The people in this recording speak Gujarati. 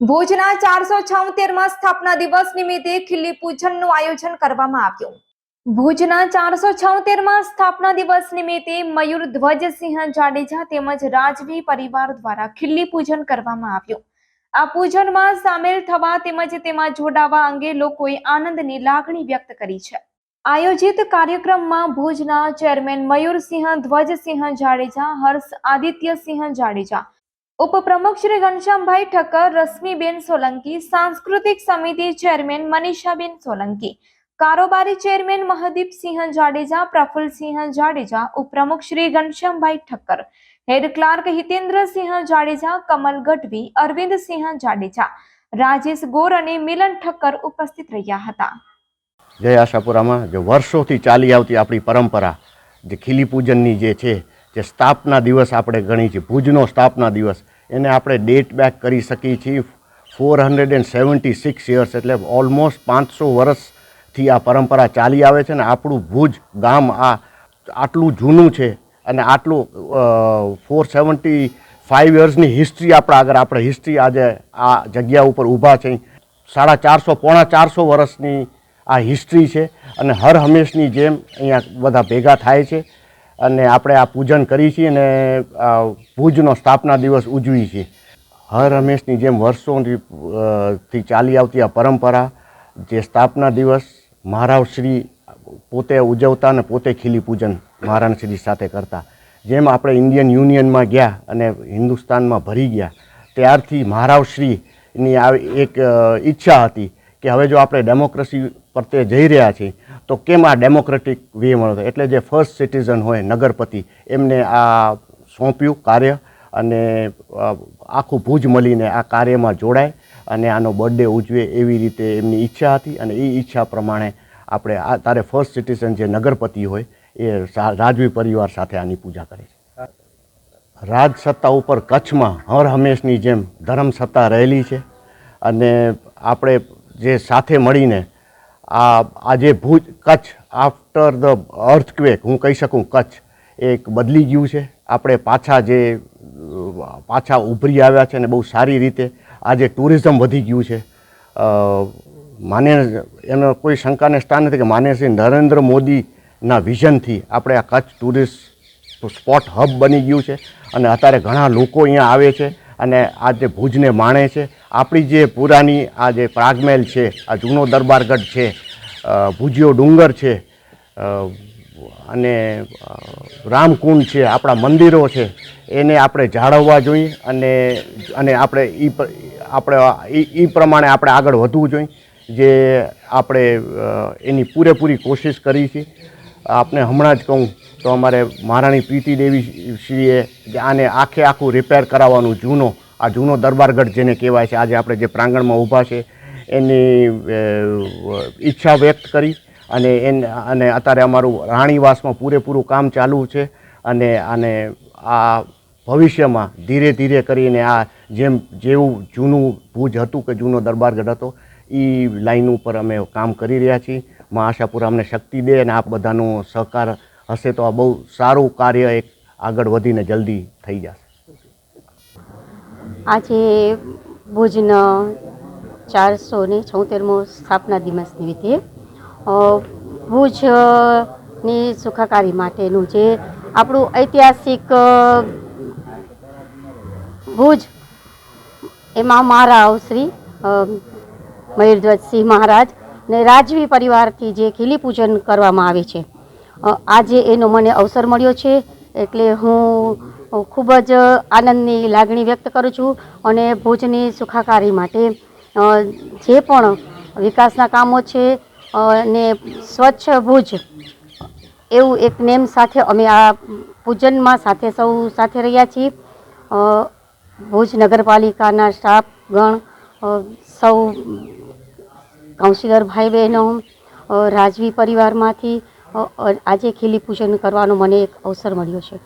ભુજના ચારસો છોતેરમાં સ્થાપના દિવસ નિમિત્તે ખીલ્લી પૂજનનું આયોજન કરવામાં આવ્યું. ભુજના ચારસો છોતેરમાં સ્થાપના દિવસ નિમિત્તે મયુર ધ્વજસિંહ જાડેજા તેમજ રાજવી પરિવાર દ્વારા ખીલ્લી પૂજન કરવામાં આવ્યું. આ પૂજનમાં સામેલ થવા તેમજ તેમાં જોડાવા અંગે લોકોએ આનંદની લાગણી વ્યક્ત કરી છે. આયોજિત કાર્યક્રમમાં ભુજના ચેરમેન મયુરસિંહ ધ્વજસિંહ જાડેજા, હર્ષ આદિત્યસિંહ જાડેજા ઉપપ્રમુખ શ્રી ઘનશ્યામભાઈ ઠક્કર, રશ્મિબેન સોલંકી, સાંસ્કૃતિક સમિતિ ચેરમેન મનીષાબેન સોલંકી, કારોબારી ચેરમેન મહદીપસિંહ જાડેજા પ્રફુલસિંહ જાડેજા, ઉપપ્રમુખ શ્રી ઘનશ્યામભાઈ ઠક્કર, હેડ ક્લાર્ક હિતેન્દ્રસિંહ જાડેજા, કમલ ગઢવી અરવિંદસિંહ જાડેજા, રાજેશ ગોર અને મિલન ઠક્કર ઉપસ્થિત રહ્યા હતા. જય આશાપુરામાં, જે વર્ષોથી ચાલી આવતી આપણી પરંપરા, જે ખીલી પૂજનની જે છે, જે સ્થાપના દિવસ આપણે ગણી છીએ, ભુજનો સ્થાપના દિવસ એને આપણે ડેટ બેક કરી શકીએ છીએ four hundred and seventy six years એટલે ઓલમોસ્ટ પાંચસો વર્ષથી આ પરંપરા ચાલી આવે છે ને આપણું ભુજ ગામ આ આટલું જૂનું છે અને આટલું ફોર સેવન્ટી ફાઇવ યર્સની હિસ્ટ્રી આપણા આગળ, આપણે હિસ્ટ્રી આજે આ જગ્યા ઉપર ઊભા છે. સાડા ચારસો, પોણા ચારસો વર્ષની આ હિસ્ટ્રી છે અને હર હંમેશની જેમ અહીંયા બધા ભેગા થાય છે. અને આપણે આ પૂજન કરી છીએ અને ભુજનો સ્થાપના દિવસ ઉજવી છીએ. હર હંમેશની જેમ વર્ષોથી થી ચાલી આવતી આ પરંપરા, જે સ્થાપના દિવસ મહારાજ શ્રી પોતે ઉજવતા અને પોતે ખીલી પૂજન મહારાજ શ્રી સાથે કરતા. જેમ આપણે ઇન્ડિયન યુનિયનમાં ગયા અને હિન્દુસ્તાનમાં ભરી ગયા, ત્યારથી મહારાજ શ્રીની આ એક ઈચ્છા હતી કે હવે જો આપણે ડેમોક્રેસી પ્રત્યે જઈ રહ્યા છીએ તો કેમ આ ડેમોક્રેટિક વેમાં એટલે જે ફર્સ્ટ સિટીઝન હોય, નગરપતિ, એમને આ સોંપ્યું કાર્ય અને આખું ભુજ મળીને આ કાર્યમાં જોડાય અને આનો બર્થડે ઉજવે એવી રીતે એમની ઈચ્છા હતી અને એ ઈચ્છા પ્રમાણે આપણે આ તારે ફર્સ્ટ સિટીઝન જે નગરપતિ હોય, એ રાજવી પરિવાર સાથે આની પૂજા કરે છે. રાજ સત્તા ઉપર કચ્છમાં હર હંમેશની જેમ ધર્મ સત્તા રહેલી છે અને આપણે જે સાથે મળીને આ આજે Bhuj Kutch after the earthquake હું કહી શકું કચ્છ એક બદલી ગયું છે. આપણે પાછા જે, પાછા ઉભરી આવ્યા છે અને બહુ સારી રીતે આજે ટુરિઝમ વધી ગયું છે. માને, એનો કોઈ શંકાને સ્થાન નથી કે માને શ્રી નરેન્દ્ર મોદીના વિઝનથી આપણે આ કચ્છ ટુરિસ્ટ સ્પોટ હબ બની ગયું છે. અને અત્યારે ઘણા લોકો અહીંયા આવે છે. અને આ જે ભુજને માણે છે, આપણી જે પુરાની આ જે પ્રાગમહેલ છે, આ જૂનો દરબારગઢ છે ભુજિયો ડુંગર છે અને રામકુંડ છે, આપણા મંદિરો છે, એને આપણે જાળવવા જોઈએ અને અને આપણે એ આપણે એ પ્રમાણે આપણે આગળ વધવું જોઈએ, જે આપણે એની પૂરેપૂરી કોશિશ કરી છે. આપને હમણાં જ કહું તો અમારે મહારાણી પ્રીતિ દેવી શ્રીએ આને આખે આખું રિપેર કરાવવાનું જૂનો, આ જૂનો દરબારગઢ જેને કહેવાય છે, આજે આપણે જે પ્રાંગણમાં ઊભા છે, એની ઈચ્છા વ્યક્ત કરી અને એન, અને અત્યારે અમારું રાણીવાસમાં પૂરેપૂરું કામ ચાલુ છે અને અને આ ભવિષ્યમાં ધીરે ધીરે કરીને આ જેમ, જેવું જૂનું ભુજ હતું કે જૂનો દરબારગઢ હતો એ લાઈન ઉપર અમે કામ કરી રહ્યા છીએ. મા આશાપુરા અમને શક્તિ દે અને આપ બધાનો સહકાર હશે તો આ બહુ સારું કાર્ય એક આગળ વધીને જલ્દી થઈ જશે. આજે ભુજના ચારસો ને છોતેરમો સ્થાપના દિવસ નિમિત્તે ભુજની સુખાકારી માટેનું જે આપણું ઐતિહાસિક ભુજ, એમાં મારા શ્રી મયુરધ્વજસિંહ મહારાજ ને રાજવી પરિવારથી જે ખીલી પૂજન કરવામાં આવે છે. આજે એનો મને અવસર મળ્યો છે, એટલે હું ખૂબ જ આનંદની લાગણી વ્યક્ત કરું છું અને ભુજની સુખાકારી માટે. જે પણ વિકાસના કામો છે ને સ્વચ્છ ભુજ, એવું એક નેમ સાથે અમે આ પૂજનમાં સાથે સૌ સાથે રહ્યા છીએ. ભુજ નગરપાલિકાના સ્ટાફગણ સૌ કાઉન્સિલર ભાઈ બહેનો રાજવી પરિવારમાંથી આજે ખીલી પૂજન કરવાનો મને એક અવસર મળ્યો છે.